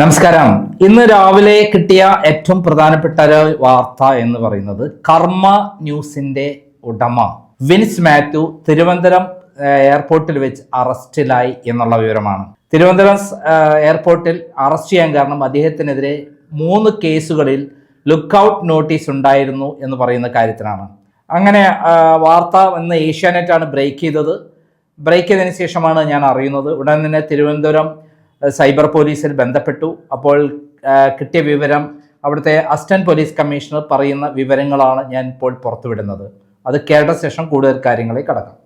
നമസ്കാരം. ഇന്ന് രാവിലെ കിട്ടിയ ഏറ്റവും പ്രധാനപ്പെട്ട ഒരു വാർത്ത എന്ന് പറയുന്നത് കർമ്മ ന്യൂസിന്റെ ഉടമ വിൻസ് മാത്യു തിരുവനന്തപുരം എയർപോർട്ടിൽ വെച്ച് അറസ്റ്റിലായി എന്നുള്ള വിവരമാണ്. തിരുവനന്തപുരം എയർപോർട്ടിൽ അറസ്റ്റ് ചെയ്യാൻ കാരണം അദ്ദേഹത്തിനെതിരെ മൂന്ന് കേസുകളിൽ ലുക്കൌട്ട് നോട്ടീസ് ഉണ്ടായിരുന്നു എന്ന് പറയുന്ന കാര്യത്തിനാണ് അങ്ങനെ വാർത്ത ഇന്ന് ഏഷ്യാനെറ്റാണ് ബ്രേക്ക് ചെയ്തത്. ബ്രേക്ക് ചെയ്തതിന് ശേഷമാണ് ഞാൻ അറിയുന്നത്. ഉടൻ തന്നെ തിരുവനന്തപുരം സൈബർ പോലീസിൽ ബന്ധപ്പെട്ടു. അപ്പോൾ കിട്ടിയ വിവരം അവിടുത്തെ അസിസ്റ്റന്റ് പോലീസ് കമ്മീഷണർ പറയുന്ന വിവരങ്ങളാണ് ഞാൻ ഇപ്പോൾ പുറത്തുവിടുന്നത്. അത് കേട്ട ശേഷം കൂടുതൽ കാര്യങ്ങളിൽ കടക്കാം.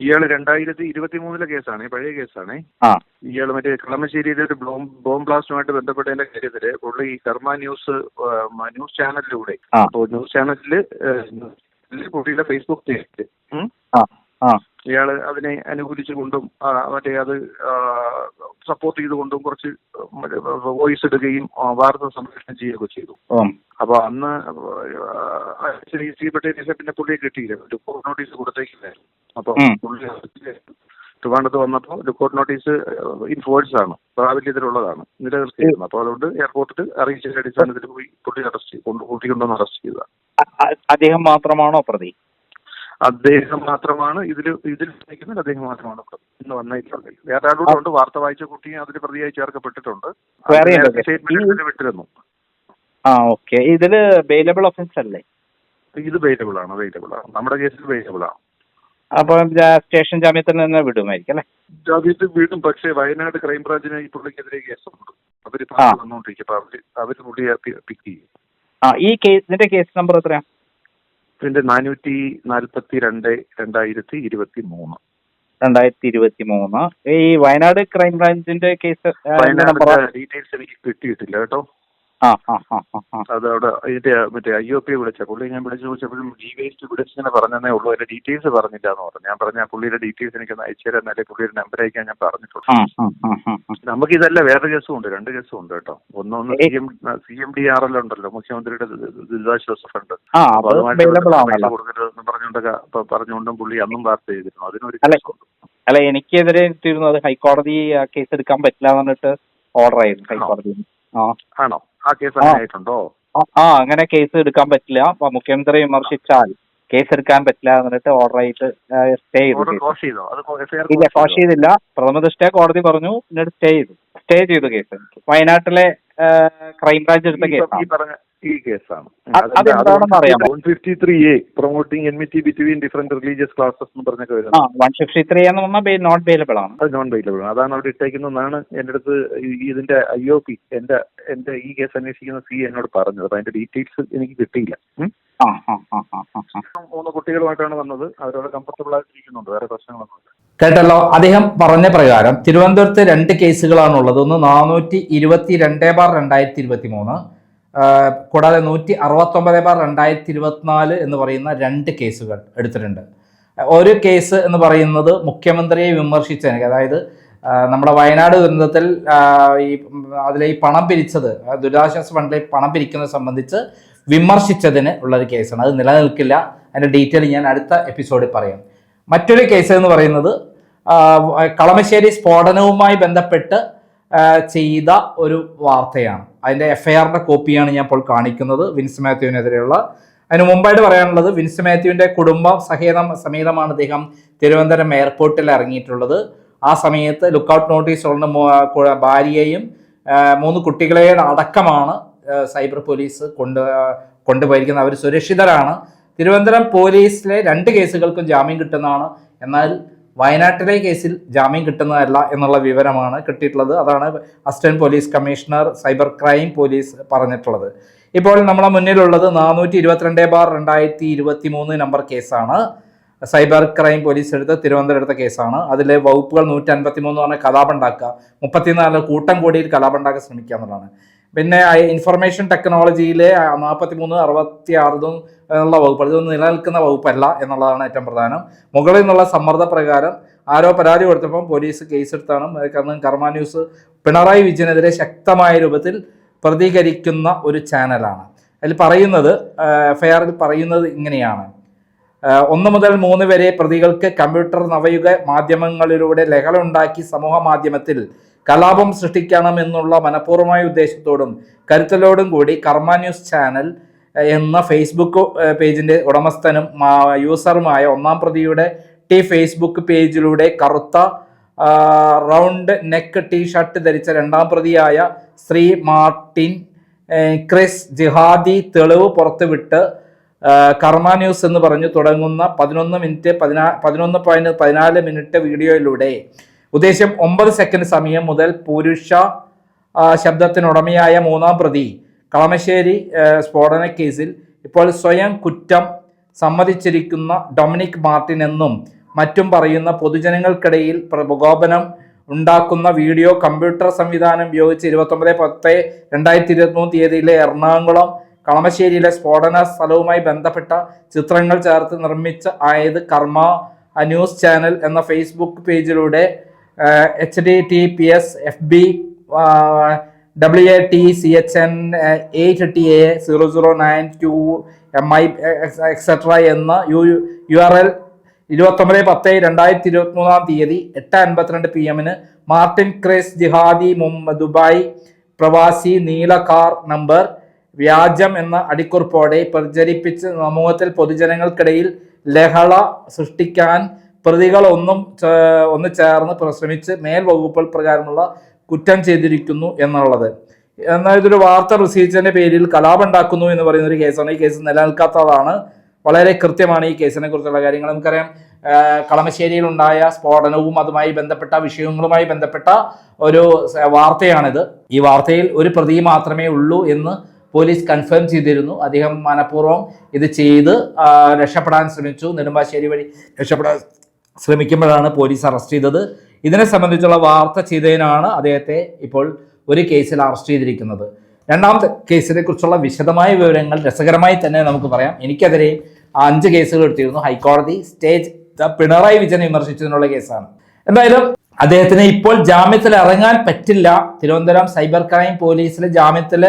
ഇയാൾ രണ്ടായിരത്തി ഇരുപത്തി മൂന്നിലെ കേസാണ് പഴയ കേസാണ്. ആ. ഇയാൾ മറ്റേ കളമശ്ശേരിയിലെ ഒരു ബോംബ് ബോംബ് ബ്ലാസ്റ്റുമായിട്ട് ബന്ധപ്പെട്ടതിന്റെ കാര്യത്തിൽ പുള്ളി ഈ കർമ്മ ന്യൂസ് ന്യൂസ് ചാനലിലൂടെ. അപ്പോൾ ന്യൂസ് ചാനലിൽ പുള്ളിയുടെ ഫേസ്ബുക്ക് പേജിൽ ഇയാൾ അതിനെ അനുകൂലിച്ചുകൊണ്ടും മറ്റേ അത് സപ്പോർട്ട് ചെയ്തുകൊണ്ടും കുറച്ച് വോയിസ് ഇടുകയും വാർത്ത സംപ്രേഷണം ചെയ്യുകയൊക്കെ ചെയ്തു. അപ്പൊ അന്ന് ചെയ്യപ്പെട്ടതിന് ശേഷം പിന്നെ പുള്ളിയെ കിട്ടിയില്ല. റിപ്പോർട്ട് നോട്ടീസ് കൊടുത്തേക്കില്ലായിരുന്നു. അപ്പൊ. പുള്ളി ട്രിവാണ്ടത്ത് വന്നപ്പോൾ റിപ്പോർട്ട് നോട്ടീസ് ഇൻഫോഴ്സ് ആണ്. പ്രാബല്യത്തിലുള്ളതാണ്. നിലനിർത്തിയിരുന്നു അപ്പോൾ അതുകൊണ്ട് എയർപോർട്ടിൽ അറിയിച്ചതിന്റെ അടിസ്ഥാനത്തിൽ പോയി പുള്ളി അറസ്റ്റ് കൊണ്ട് കൂട്ടിക്കൊണ്ടുവന്ന് അറസ്റ്റ് ചെയ്തത് അ- അ- അദ്ദേഹം മാത്രമാണോ പ്രതി? അദ്ദേഹം മാത്രമാണ് ഇതിൽ ഇതിൽ നിൽക്കുന്നത് അദ്ദേഹം മാത്രമാണ്. ഇന്ന് വന്നിട്ടുള്ളത് വേറെ ആളുകൂടെ വാർത്ത വായിച്ച കുട്ടിയെ അതിൽ പ്രതിയായി ചേർക്കപ്പെട്ടിട്ടുണ്ട്? സ്റ്റേറ്റ്മെന്റ് വിട്ടിരുന്നു. ആ ഓക്കെ. ഇതിൽ ബെയിലബിൾ ഒഫൻസ് അല്ലേ? ഇത് അവൈലബിൾ ആണ് അവൈലബിൾ ആണ്. നമ്മുടെ കേസിൽ അവൈലബിൾ ആണ്. അപ്പൊ സ്റ്റേഷൻ ജാമ്യത്തിൽ നിന്ന് വിടുമായിരിക്കും അല്ലേ? ജാമ്യത്തിൽ വീണ്ടും പക്ഷേ വയനാട് ക്രൈംബ്രാഞ്ചിന് ഈ പുള്ളിക്കെതിരെ കേസുണ്ട്. അവർ. വന്നുകൊണ്ടിരിക്കും അവർ അവർ പുള്ളിയെ പിക്ക് ചെയ്യും. ആ ഈ കേസിന്റെ കേസ് നമ്പർ എത്രയാ? ഇതിന്റെ നാനൂറ്റി നാൽപ്പത്തി രണ്ട് രണ്ടായിരത്തി ഇരുപത്തി മൂന്ന്. രണ്ടായിരത്തി ഇരുപത്തി മൂന്ന്. ഈ വയനാട് ക്രൈംബ്രാഞ്ചിന്റെ കേസ് ഡീറ്റെയിൽസ് എനിക്ക് കിട്ടിയിട്ടില്ല കേട്ടോ. ആ ആ ആ ആ ആ. അതവിടെ അവിടെ ഇതിന്റെ മറ്റേ ഐ ഒ പി വിളിച്ച പുള്ളി ഞാൻ വിളിച്ചു ചോദിച്ചപ്പോഴും ഡി വേസ്റ്റ് വിളിച്ചിങ്ങനെ പറഞ്ഞതേ ഉള്ളൂ. അതിന്റെ ഡീറ്റെയിൽസ് പറഞ്ഞില്ല എന്ന് പറഞ്ഞു. ഞാൻ പറഞ്ഞ പുള്ളിയുടെ ഡീറ്റെയിൽസ് എനിക്ക് ഒന്ന് അയച്ചു തരാൻ അല്ലെങ്കിൽ പുള്ളിയുടെ നമ്പർ അയക്കാൻ ഞാൻ പറഞ്ഞിട്ടുള്ളൂ. നമുക്ക് ഇതല്ല വേറെ കേസും ഉണ്ട്. രണ്ട് കേസും ഉണ്ട് കേട്ടോ. ഒന്നൊന്ന് C M C M D R L ഉണ്ടല്ലോ. മുഖ്യമന്ത്രിയുടെ ദുരിതാശ്വാസ ഫണ്ട്. അപ്പൊ അതുമായിട്ട് കൊടുക്കരുതെന്ന് പറഞ്ഞുകൊണ്ടൊക്കെ പറഞ്ഞുകൊണ്ടും പുള്ളി അന്നും വാർത്ത ചെയ്തിരുന്നു. അതിനൊരു അല്ല. കേസുണ്ട് അല്ല എനിക്കെതിരെ ഇട്ടിരുന്നു അത് ഹൈക്കോടതി കേസ് എടുക്കാൻ പറ്റില്ല എന്ന് പറഞ്ഞിട്ട് ഓർഡർ ആയിരുന്നു ഹൈക്കോടതി ആണോ? ആ കേസ് അങ്ങനെ ആയിട്ടുണ്ടോ ആ, അങ്ങനെ കേസ് എടുക്കാൻ പറ്റില്ല. അപ്പൊ മുഖ്യമന്ത്രി വിമർശിച്ചാൽ കേസ് എടുക്കാൻ പറ്റില്ല എന്ന് പറഞ്ഞിട്ട് ഓർഡർ ആയിട്ട് സ്റ്റേ ചെയ്തു? ഇല്ല കോഷ് ചെയ്തില്ല. പ്രഥമ ദൃഷ്ടിയ കോടതി പറഞ്ഞു എന്നിട്ട് സ്റ്റേ ചെയ്തു. സ്റ്റേ ചെയ്തു കേസ്. വയനാട്ടിലെ ക്രൈംബ്രാഞ്ച് എടുത്ത കേസാണ്. പറഞ്ഞ ഈ കേസാണ്. അത് അതെന്താണെന്ന് അറിയാമോ? One fifty three A promoting enmity between different religious classes എന്ന് പറഞ്ഞൊക്കെ ആ വരുന്നത് വൺ ഫിഫ്റ്റി ത്രീ എന്ന് പറഞ്ഞാൽ നോട്ട് ബെയിലബിൾ ആണ്. അത് നോൺ ആണ്. അതാണ് അവിടെ ഇട്ടേക്കുന്നതെന്നാണ് എന്റെ അടുത്ത് ഇതിന്റെ ഐ ഒ പി എന്റെ എന്റെ ഈ കേസ് അന്വേഷിക്കുന്ന സി എന്നോട് പറഞ്ഞത്. അപ്പൊ അതിന്റെ ഡീറ്റെയിൽസ് എനിക്ക് കിട്ടിയില്ല. മൂന്ന് കുട്ടികളുമായിട്ടാണ് വന്നത്. അവരോട് കംഫർട്ടബിൾ ആയിട്ടിരിക്കുന്നുണ്ട്. വേറെ പ്രശ്നങ്ങളൊന്നുമില്ല. കേട്ടല്ലോ? അദ്ദേഹം പറഞ്ഞ പ്രകാരം തിരുവനന്തപുരത്ത് രണ്ട് കേസുകളാണുള്ളത്. ഒന്ന് നാനൂറ്റി ഇരുപത്തി രണ്ട് ബാർ രണ്ടായിരത്തി ഇരുപത്തി മൂന്ന് കൂടാതെ നൂറ്റി അറുപത്തൊമ്പത് ബാർ രണ്ടായിരത്തി ഇരുപത്തിനാല് എന്ന് പറയുന്ന രണ്ട് കേസുകൾ എടുത്തിട്ടുണ്ട്. ഒരു കേസ് എന്ന് പറയുന്നത് മുഖ്യമന്ത്രിയെ വിമർശിച്ചതിന് അതായത് നമ്മുടെ വയനാട് ദുരന്തത്തിൽ ഈ അതിലെ ഈ പണം പിരിച്ചത് ദുരിതാശ്വാസ ഫണ്ടിലെ പണം പിരിക്കുന്നത് സംബന്ധിച്ച് വിമർശിച്ചതിന് ഉള്ളൊരു കേസാണ്. അത് നിലനിൽക്കില്ല. അതിന്റെ ഡീറ്റെയിൽ ഞാൻ അടുത്ത എപ്പിസോഡിൽ പറയാം. മറ്റൊരു കേസ് എന്ന് പറയുന്നത് കളമശ്ശേരി സ്ഫോടനവുമായി ബന്ധപ്പെട്ട് ചെയ്ത ഒരു വാർത്തയാണ്. അതിന്റെ എഫ് ഐ ആറിന്റെ കോപ്പിയാണ് ഞാൻ ഇപ്പോൾ കാണിക്കുന്നത് വിൻസ് മാത്യുവിനെതിരെയുള്ള. അതിന് മുമ്പായിട്ട് പറയാനുള്ളത് വിൻസ് മാത്യുവിന്റെ കുടുംബം സഹേതം സമേതമാണ് അദ്ദേഹം തിരുവനന്തപുരം എയർപോർട്ടിൽ ഇറങ്ങിയിട്ടുള്ളത്. ആ സമയത്ത് ലുക്കൗട്ട് നോട്ടീസ് ഉള്ള ഭാര്യയെയും മൂന്ന് കുട്ടികളെയും അടക്കമാണ് സൈബർ പോലീസ് കൊണ്ട് കൊണ്ടുപോയിരിക്കുന്നത്. അവർ സുരക്ഷിതരാണ്. തിരുവനന്തപുരം പോലീസിലെ രണ്ട് കേസുകൾക്കും ജാമ്യം കിട്ടുന്നതാണ്. എന്നാൽ വയനാട്ടിലെ കേസിൽ ജാമ്യം കിട്ടുന്നതല്ല എന്നുള്ള വിവരമാണ് കിട്ടിയിട്ടുള്ളത്. അതാണ് assistant police commissioner cyber crime police പറഞ്ഞിട്ടുള്ളത്. ഇപ്പോൾ നമ്മളെ മുന്നിലുള്ളത് നാനൂറ്റി ഇരുപത്തിരണ്ട് ബാർ രണ്ടായിരത്തി ഇരുപത്തി മൂന്ന് നമ്പർ കേസാണ്. സൈബർ ക്രൈം പോലീസ് എടുത്ത തിരുവനന്തപുരം എടുത്ത കേസാണ്. അതിലെ വകുപ്പുകൾ നൂറ്റി അൻപത്തി മൂന്ന് പറഞ്ഞ കലാപുണ്ടാക്കുക മുപ്പത്തിനാല് കൂട്ടം കോടിയിൽ കലാപുണ്ടാക്കാൻ ശ്രമിക്കുക എന്നുള്ളതാണ്. പിന്നെ ഇൻഫർമേഷൻ ടെക്നോളജിയിലെ നാൽപ്പത്തി മൂന്ന് അറുപത്തി ആറും എന്നുള്ള വകുപ്പ് ഇതൊന്നും നിലനിൽക്കുന്ന വകുപ്പല്ല എന്നുള്ളതാണ് ഏറ്റവും പ്രധാനം. മുകളിൽ നിന്നുള്ള സമ്മർദ്ദ പ്രകാരം ആരോ പരാതി കൊടുത്തപ്പം പോലീസ് കേസെടുത്താണ് കാരണം കർമ്മ ന്യൂസ് പിണറായി വിജയനെതിരെ ശക്തമായ രൂപത്തിൽ പ്രതികരിക്കുന്ന ഒരു ചാനലാണ് അതിൽ പറയുന്നത് എഫ്ഐആറിൽ പറയുന്നത് ഇങ്ങനെയാണ്. ഒന്ന് മുതൽ മൂന്ന് വരെ പ്രതികൾക്ക് കമ്പ്യൂട്ടർ നവയുഗ മാധ്യമങ്ങളിലൂടെ ലഹളുണ്ടാക്കി സമൂഹ മാധ്യമത്തിൽ കലാപം സൃഷ്ടിക്കണമെന്നുള്ള മനഃപൂർവമായ ഉദ്ദേശത്തോടും കരുത്തലോടും കൂടി കർമ്മ ന്യൂസ് ചാനൽ എന്ന ഫേസ്ബുക്ക് പേജിന്റെ ഉടമസ്ഥനും യൂസറുമായ ഒന്നാം പ്രതിയുടെ ടി ഫേസ്ബുക്ക് പേജിലൂടെ കറുത്ത റൗണ്ട് നെക്ക് ടീ ഷർട്ട് ധരിച്ച രണ്ടാം പ്രതിയായ ശ്രീ മാർട്ടിൻ ക്രിസ് ജിഹാദി തെളിവ് പുറത്തുവിട്ട് കർമ്മ ന്യൂസ് എന്ന് പറഞ്ഞു തുടങ്ങുന്ന പതിനൊന്ന് മിനിറ്റ് പതിനാ പതിനൊന്ന് പോയിന്റ് പതിനാല് മിനിറ്റ് വീഡിയോയിലൂടെ. ഉദ്ദേശം ഒമ്പത് സെക്കൻഡ് സമയം മുതൽ പുരുഷ ശബ്ദത്തിനുടമയായ മൂന്നാം പ്രതി കളമശ്ശേരി സ്ഫോടന കേസിൽ ഇപ്പോൾ സ്വയം കുറ്റം സമ്മതിച്ചിരിക്കുന്ന ഡൊമിനിക് മാർട്ടിൻ എന്നും മറ്റും പറയുന്ന പൊതുജനങ്ങൾക്കിടയിൽ പ്രകോപനം ഉണ്ടാക്കുന്ന വീഡിയോ കമ്പ്യൂട്ടർ സംവിധാനം ഉപയോഗിച്ച് ഇരുപത്തൊമ്പത് പത്ത് രണ്ടായിരത്തി ഇരുപത്തി മൂന്ന് തീയതിയിലെ എറണാകുളം കളമശ്ശേരിയിലെ സ്ഫോടന സ്ഥലവുമായി ബന്ധപ്പെട്ട ചിത്രങ്ങൾ ചേർത്ത് നിർമ്മിച്ച ആയത് കർമ്മ ന്യൂസ് ചാനൽ എന്ന Facebook പേജിലൂടെ H D T P S F B W A T C H N eight T A zero zero nine two M I etcetera എന്ന യു യു ആർ എൽ ഇരുപത്തൊമ്പത് പത്ത് രണ്ടായിരത്തി ഇരുപത്തി മൂന്നാം തീയതി എട്ട് അൻപത്തിരണ്ട് പി എമ്മിന് മാർട്ടിൻ ക്രേസ് ജിഹാദി മുംബ ദുബായ് പ്രവാസി നീല കാർ നമ്പർ വ്യാജം എന്ന അടിക്കുറിപ്പോടെ പ്രചരിപ്പിച്ച് സമൂഹത്തിൽ പൊതുജനങ്ങൾക്കിടയിൽ ലഹള സൃഷ്ടിക്കാൻ പ്രതികൾ ഒന്നും ഒന്ന് ചേർന്ന് പ്രശ്രമിച്ച് മേൽ പ്രകാരമുള്ള കുറ്റം ചെയ്തിരിക്കുന്നു എന്നുള്ളത്. എന്നാൽ ഇതൊരു വാർത്ത റിസീച്ചതിന്റെ പേരിൽ കലാപം ഉണ്ടാക്കുന്നു എന്ന് പറയുന്ന ഒരു കേസാണ്. ഈ കേസ് നിലനിൽക്കാത്തതാണ്. വളരെ കൃത്യമാണ് ഈ കേസിനെ കുറിച്ചുള്ള കാര്യങ്ങൾ. നമുക്കറിയാം കളമശ്ശേരിയിൽ ഉണ്ടായ സ്ഫോടനവും അതുമായി ബന്ധപ്പെട്ട വിഷയങ്ങളുമായി ബന്ധപ്പെട്ട ഒരു വാർത്തയാണിത്. ഈ വാർത്തയിൽ ഒരു പ്രതി മാത്രമേ ഉള്ളൂ എന്ന് പോലീസ് കൺഫേം ചെയ്തിരുന്നു. അദ്ദേഹം മനഃപൂർവം ഇത് ചെയ്ത് രക്ഷപ്പെടാൻ ശ്രമിച്ചു. നെടുമ്പാശ്ശേരി വഴി രക്ഷപ്പെടാൻ ശ്രമിക്കുമ്പോഴാണ് പോലീസ് അറസ്റ്റ് ചെയ്തത്. ഇതിനെ സംബന്ധിച്ചുള്ള വാർത്ത ചെയ്തതിനാണ് അദ്ദേഹത്തെ ഇപ്പോൾ ഒരു കേസിൽ അറസ്റ്റ് ചെയ്തിരിക്കുന്നത്. രണ്ടാമത്തെ കേസിനെ കുറിച്ചുള്ള വിശദമായ വിവരങ്ങൾ രസകരമായി തന്നെ നമുക്ക് പറയാം. എനിക്കെതിരെയും അഞ്ച് കേസുകൾ എടുത്തിരുന്നു. ഹൈക്കോടതി സ്റ്റേജ് പിണറായി വിജയനെ വിമർശിച്ചതിനുള്ള കേസാണ്. എന്തായാലും അദ്ദേഹത്തിന് ഇപ്പോൾ ജാമ്യത്തിൽ ഇറങ്ങാൻ പറ്റില്ല. തിരുവനന്തപുരം സൈബർ ക്രൈം പോലീസിലെ ജാമ്യത്തിൽ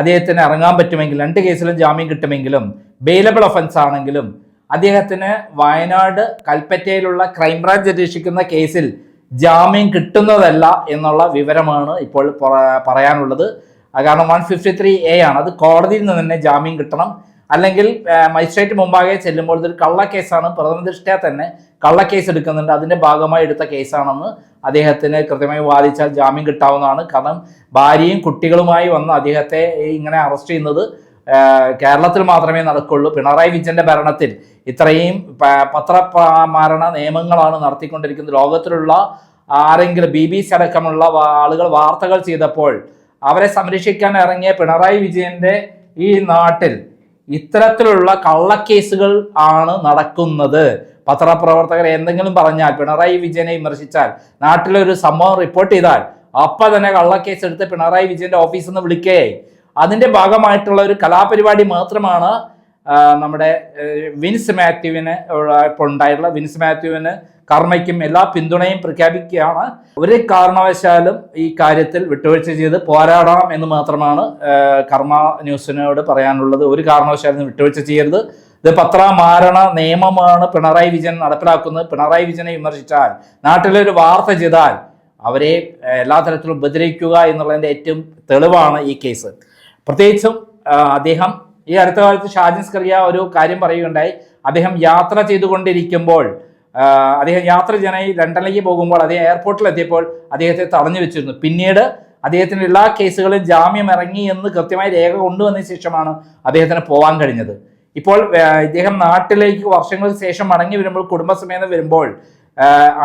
അദ്ദേഹത്തിന് ഇറങ്ങാൻ പറ്റുമെങ്കിൽ രണ്ട് കേസിലും ജാമ്യം കിട്ടുമെങ്കിലും ബെയിലബിൾ ഒഫൻസ് ആണെങ്കിലും അദ്ദേഹത്തിന് വയനാട് കൽപ്പറ്റയിലുള്ള ക്രൈംബ്രാഞ്ച് അന്വേഷിക്കുന്ന കേസിൽ ജാമ്യം കിട്ടുന്നതല്ല എന്നുള്ള വിവരമാണ് ഇപ്പോൾ പറയാനുള്ളത്. കാരണം വൺ ഫിഫ്റ്റി ത്രീ എ ആണ്. അത് കോടതിയിൽ നിന്ന് തന്നെ ജാമ്യം കിട്ടണം. അല്ലെങ്കിൽ മജിസ്ട്രേറ്റ് മുമ്പാകെ ചെല്ലുമ്പോൾ ഇതൊരു കള്ളക്കേസാണ്. പ്രഥമ ദൃഷ്ടിയാ തന്നെ കള്ളക്കേസ് എടുക്കുന്നുണ്ട്. അതിന്റെ ഭാഗമായി എടുത്ത കേസാണെന്ന് അദ്ദേഹത്തിന് കൃത്യമായി വാദിച്ചാൽ ജാമ്യം കിട്ടാവുന്നതാണ്. കാരണം ഭാര്യയും കുട്ടികളുമായി വന്ന് അദ്ദേഹത്തെ ഇങ്ങനെ അറസ്റ്റ് ചെയ്യുന്നത് കേരളത്തിൽ മാത്രമേ നടക്കുള്ളൂ. പിണറായി വിജയന്റെ ഭരണത്തിൽ ഇത്രയും പത്രമാരണ നിയമങ്ങളാണ് നടത്തിക്കൊണ്ടിരിക്കുന്നത്. ലോകത്തിലുള്ള ആരെങ്കിലും ബി ബി സി അടക്കമുള്ള ആളുകൾ വാർത്തകൾ ചെയ്തപ്പോൾ അവരെ സംരക്ഷിക്കാൻ ഇറങ്ങിയ പിണറായി വിജയന്റെ ഈ നാട്ടിൽ ഇത്തരത്തിലുള്ള കള്ളക്കേസുകൾ ആണ് നടക്കുന്നത്. പത്രപ്രവർത്തകർ എന്തെങ്കിലും പറഞ്ഞാൽ പിണറായി വിജയനെ വിമർശിച്ചാൽ നാട്ടിലൊരു സംഭവം റിപ്പോർട്ട് ചെയ്താൽ അപ്പൊ തന്നെ കള്ളക്കേസ് എടുത്ത് പിണറായി വിജയന്റെ ഓഫീസിൽ നിന്ന് വിളിക്കുകയായി അതിന്റെ ഭാഗമായിട്ടുള്ള ഒരു കലാപരിപാടി മാത്രമാണ് നമ്മുടെ വിൻസ് മാത്യുവിന് ഇപ്പോൾ ഉണ്ടായിട്ടുള്ള വിൻസ് മാത്യുവിന് കർമ്മയ്ക്കും എല്ലാ പിന്തുണയും പ്രഖ്യാപിക്കുകയാണ്. ഒരു കാരണവശാലും ഈ കാര്യത്തിൽ വിട്ടുവീഴ്ച ചെയ്ത് പോരാടണം എന്ന് മാത്രമാണ് കർമ്മ ന്യൂസിനോട് പറയാനുള്ളത്. ഒരു കാരണവശാലും വിട്ടുവീഴ്ച ചെയ്യരുത്. ഇത് പത്രമാരണ നിയമമാണ് പിണറായി വിജയൻ നടപ്പിലാക്കുന്നത്. പിണറായി വിജയനെ വിമർശിച്ചാൽ നാട്ടിലൊരു വാർത്ത ചെയ്താൽ അവരെ എല്ലാ തരത്തിലും ഉപദ്രവിക്കുക എന്നുള്ളതിന്റെ ഏറ്റവും തെളിവാണ് ഈ കേസ്. പ്രത്യേകിച്ചും അദ്ദേഹം ഈ അടുത്ത കാലത്ത് ഷാജിൻ സ്കറിയ ഒരു കാര്യം പറയുകയുണ്ടായി. അദ്ദേഹം യാത്ര ചെയ്തുകൊണ്ടിരിക്കുമ്പോൾ അദ്ദേഹം യാത്ര ചെയ്യാനായി ലണ്ടനിലേക്ക് പോകുമ്പോൾ അദ്ദേഹം എയർപോർട്ടിൽ എത്തിയപ്പോൾ അദ്ദേഹത്തെ തടഞ്ഞു വെച്ചിരുന്നു. പിന്നീട് അദ്ദേഹത്തിന് എല്ലാ കേസുകളും ജാമ്യം ഇറങ്ങി എന്ന് കൃത്യമായി രേഖ കൊണ്ടുവന്നതിന് ശേഷമാണ് അദ്ദേഹത്തിന് പോകാൻ കഴിഞ്ഞത്. ഇപ്പോൾ ഇദ്ദേഹം നാട്ടിലേക്ക് വർഷങ്ങൾക്ക് ശേഷം മടങ്ങി വരുമ്പോൾ കുടുംബസമേതം വരുമ്പോൾ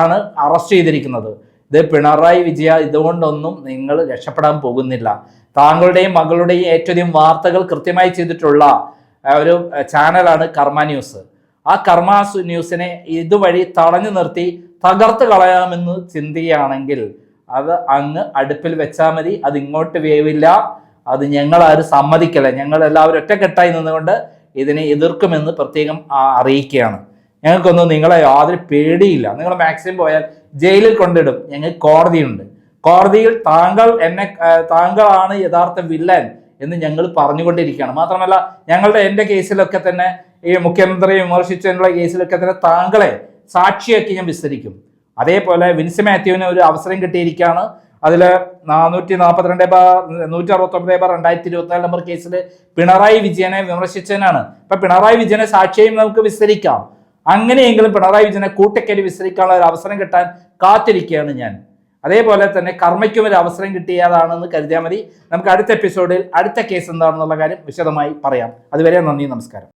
ആണ് അറസ്റ്റ് ചെയ്തിരിക്കുന്നത്. ഇത് പിണറായി വിജയ ഇതുകൊണ്ടൊന്നും നിങ്ങൾ രക്ഷപ്പെടാൻ പോകുന്നില്ല. താങ്കളുടെയും മകളുടെയും ഏറ്റവും വാർത്തകൾ കൃത്യമായി ചെയ്തിട്ടുള്ള ഒരു ചാനലാണ് കർമ്മ ന്യൂസ്. ആ കർമ്മ ന്യൂസിനെ ഇതുവഴി തടഞ്ഞു നിർത്തി തകർത്ത് കളയാമെന്ന് ചിന്തിക്കുകയാണെങ്കിൽ അത് അങ്ങ് അടുപ്പിൽ വെച്ചാൽ മതി അത് ഇങ്ങോട്ട് വേവില്ല അത് ഞങ്ങൾ ആരും സമ്മതിക്കില്ല. ഞങ്ങൾ എല്ലാവരും ഒറ്റക്കെട്ടായി നിന്നുകൊണ്ട് ഇതിനെ എതിർക്കുമെന്ന് പ്രത്യേകം അറിയിക്കുകയാണ്. ഞങ്ങൾക്കൊന്നും നിങ്ങളെ യാതൊരു പേടിയില്ല. നിങ്ങൾ മാക്സിമം പോയാൽ ജയിലിൽ കൊണ്ടിടും. ഞങ്ങൾക്ക് കോടതിയുണ്ട്. കോടതിയിൽ താങ്കൾ എന്നെ താങ്കളാണ് യഥാർത്ഥ വില്ലൻ എന്ന് ഞങ്ങൾ പറഞ്ഞുകൊണ്ടിരിക്കുകയാണ്. മാത്രമല്ല ഞങ്ങളുടെ എന്റെ കേസിലൊക്കെ തന്നെ ഈ മുഖ്യമന്ത്രി വിമർശിച്ചതിനുള്ള കേസിലൊക്കെ തന്നെ താങ്കളെ സാക്ഷിയാക്കി ഞാൻ വിസ്തരിക്കും. അതേപോലെ വിൻസ് മാത്യുവിന് ഒരു അവസരം കിട്ടിയിരിക്കുകയാണ്. അതിൽ നാനൂറ്റി നാൽപ്പത്തിരണ്ട് ബാർ നൂറ്റി അറുപത്തൊമ്പത് ബാർ രണ്ടായിരത്തി ഇരുപത്തിനാല് നമ്പർ കേസിൽ പിണറായി വിജയനെ വിമർശിച്ചതിനാണ്. ഇപ്പം പിണറായി വിജയനെ സാക്ഷിയും നമുക്ക് വിസ്തരിക്കാം. അങ്ങനെയെങ്കിലും പിണറായി വിജയനെ കൂട്ടക്കരി വിസ്തരിക്കാനുള്ള ഒരു അവസരം കിട്ടാൻ കാത്തിരിക്കുകയാണ് ഞാൻ. അതേപോലെ തന്നെ കർമ്മയ്ക്കും ഒരു അവസരം കിട്ടിയതാണെന്ന് കരുതിയാൽ മതി. നമുക്ക് അടുത്ത എപ്പിസോഡിൽ അടുത്ത കേസ് എന്താണെന്നുള്ള കാര്യം വിശദമായി പറയാം. അതുവരെ നന്ദി നമസ്കാരം.